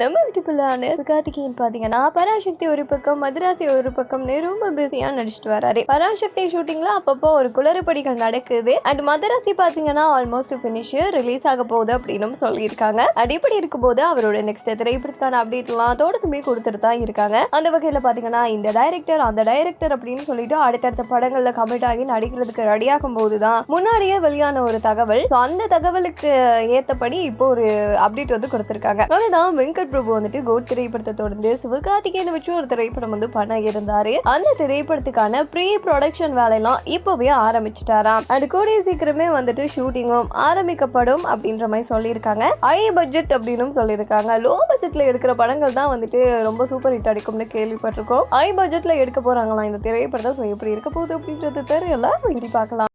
நம்ம வீட்டுக்குள்ளான கார்த்திகேயன் பாத்தீங்கன்னா பராசக்தி ஒரு பக்கம் மதுராசி ஒரு பக்கம்னு ரொம்ப பிஸியாக நடிச்சிட்டு வராரு. பராசக்தி ஷூட்டிங்கில் அப்பப்போ ஒரு குளறுபடிகள் நடக்குது. அண்ட் மதுராசி பாத்தீங்கன்னா ஆல்மோஸ்ட் ஃபினிஷ் ரிலீஸ் ஆக போகுது அப்படின்னு சொல்லியிருக்காங்க. அடிப்படை இருக்கும்போது அவரோட நெக்ஸ்ட் திரைப்படத்துக்கான அப்டேட்லாம் தோட்டத்துமே கொடுத்துட்டு தான் இருக்காங்க. அந்த வகையில பாத்தீங்கன்னா இந்த டைரக்டர் அந்த டைரக்டர் அப்படின்னு சொல்லிட்டு அடுத்தடுத்த படங்களில் கமிட் ஆகி நடிக்கிறதுக்கு ரெடியாகும் போது தான் முன்னாடியே வெளியான ஒரு தகவல். அந்த தகவலுக்கு ஏற்றபடி இப்போ ஒரு அப்டேட் வந்து கொடுத்துருக்காங்க. அதுதான் வெங்கட் பிரபு வந்துட்டு கோட் திரைப்படத்தை தொடர்ந்து சிவகார்த்திகேயனை வச்சு ஒரு திரைப்படம் வந்து பண்ண இருந்தாரு. அந்த திரைப்படத்துக்கான ப்ரீ ப்ரொடக்ஷன் வேலையெல்லாம் இப்போவே ஆரம்பிச்சிட்டாராம். அது கூடிய சீக்கிரமே வந்துட்டு ஷூட்டிங்கும் ஆரம்பிக்கப்படும் அப்படின்ற மாதிரி சொல்லியிருக்காங்க. ஹை பட்ஜெட் அப்படின்னு சொல்லியிருக்காங்க. லோ பட்ஜெட்ல எடுக்கிற படங்கள் தான் வந்துட்டு ரொம்ப சூப்பர் ஹிட் அடிக்கும்னு கேள்விப்பட்டிருக்கோம். ஹை பட்ஜெட்ல எடுக்க போறாங்களாம் இந்த திரைப்படம் ஸோ எப்படி இருக்க போகுது அப்படின்றது தெரியல. இப்படி பார்க்கலாம்.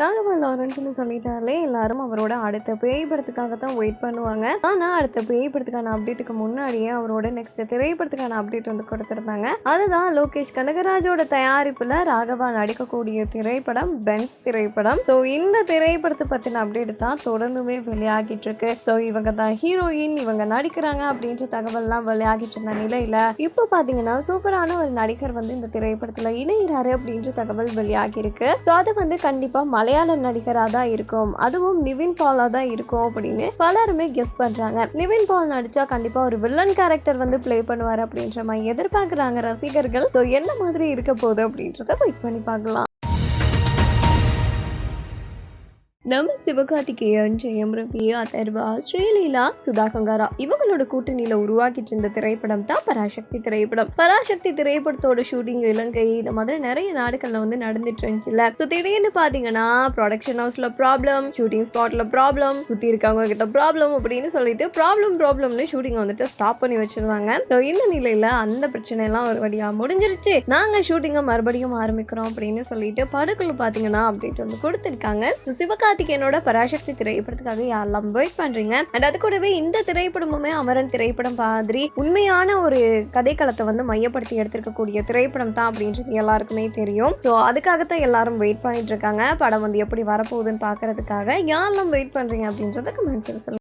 ராகவா லாரன்ஸ்னு சொல்லிட்டாலே எல்லாரும் அவரோட அடுத்த பேய் படத்துக்காக தான் வெயிட் பண்ணுவாங்க. ஆனால் அடுத்த பேய் படத்துக்கான அப்டேட்டுக்கு முன்னாடியே அவரோட நெக்ஸ்ட் திரைப்படத்துக்கான அப்டேட் வந்து கொடுத்துருந்தாங்க. அதுதான் லோகேஷ் கனகராஜோட தயாரிப்பில் ராகவா நடிக்கக்கூடிய திரைப்படம் பென்ஸ் திரைப்படம். ஸோ இந்த திரைப்படத்தை பற்றின அப்டேட் தான் தொடர்ந்துமே வெளியாகிட்டு இருக்கு. ஸோ இவங்க தான் ஹீரோயின் இவங்க நடிக்கிறாங்க அப்படின்ற தகவல்லாம் வெளியாகிட்டு இருந்த நிலையில இப்போ பார்த்தீங்கன்னா சூப்பரான ஒரு நடிகர் வந்து இந்த திரைப்படத்தில் இணைகிறாரு அப்படின்ற தகவல் வெளியாகி இருக்கு. ஸோ அது வந்து கண்டிப்பாக மலையாள நடிகராக தான் இருக்கும். அதுவும் நிவின் பாலா தான் இருக்கும் அப்படின்னு பலருமே கெஸ் பண்றாங்க. நிவின் பால் நடிச்சா கண்டிப்பா ஒரு வில்லன் கேரக்டர் வந்து ப்ளே பண்ணுவார் அப்படின்ற மாதிரி எதிர்பார்க்குறாங்க ரசிகர்கள். ஸோ என்ன மாதிரி இருக்க போகுது அப்படின்றத வெயிட் பண்ணி பார்க்கலாம். நம்ம சிவகார்த்திகேயன் ஜெயம் ரவி அதர்வா ஸ்ரீலீலா சுதா கங்காரா இவங்களோட கூட்டணியில உருவாக்கிட்டு இருந்த திரைப்படம் தான் பராசக்தி திரைப்படம். பராசக்தி திரைப்படத்தோட ஷூட்டிங் இலங்கை இந்த மாதிரி நிறைய நாடுகள்ல வந்து நடந்துட்டு இருந்துச்சுல்ல. ஸோ திடீர்னு பாத்தீங்கன்னா ப்ரொடக்ஷன் ஹவுஸ்ல ப்ராப்ளம் ஷூட்டிங் ஸ்பாட்ல ப்ராப்ளம் சுத்தி இருக்கவங்க கிட்ட ப்ராப்ளம் அப்படின்னு சொல்லிட்டு ப்ராப்ளம் ப்ராப்ளம்னு ஷூட்டிங் வந்துட்டு ஸ்டாப் பண்ணி வச்சிருந்தாங்க. ஸோ இந்த நிலையில அந்த பிரச்சனை எல்லாம் ஒரு வழியா முடிஞ்சிருச்சு. நாங்க ஷூட்டிங்கை மறுபடியும் ஆரம்பிக்கிறோம் அப்படின்னு சொல்லிட்டு படக்குள்ள பாத்தீங்கன்னா அப்டேட் வந்து கொடுத்துருக்காங்க. சிவகா கார்த்திகேயனோட பராசக்தி திரைப்படத்துக்காக யாரெல்லாம் வெயிட் பண்றீங்க? அண்ட் அது கூடவே இந்த திரைப்படமுமே அமரன் திரைப்படம் மாதிரி உண்மையான ஒரு கதைக்களத்தை வந்து மையப்படுத்தி எடுத்திருக்கக்கூடிய திரைப்படம் தான் அப்படின்றது எல்லாருக்குமே தெரியும். ஸோ அதுக்காகத்தான் எல்லாரும் வெயிட் பண்ணிட்டு இருக்காங்க. படம் வந்து எப்படி வரப்போகுதுன்னு பாக்குறதுக்காக யாரெல்லாம் வெயிட் பண்றீங்க அப்படின்றத கமெண்ட்ஸில் சொல்லுங்க.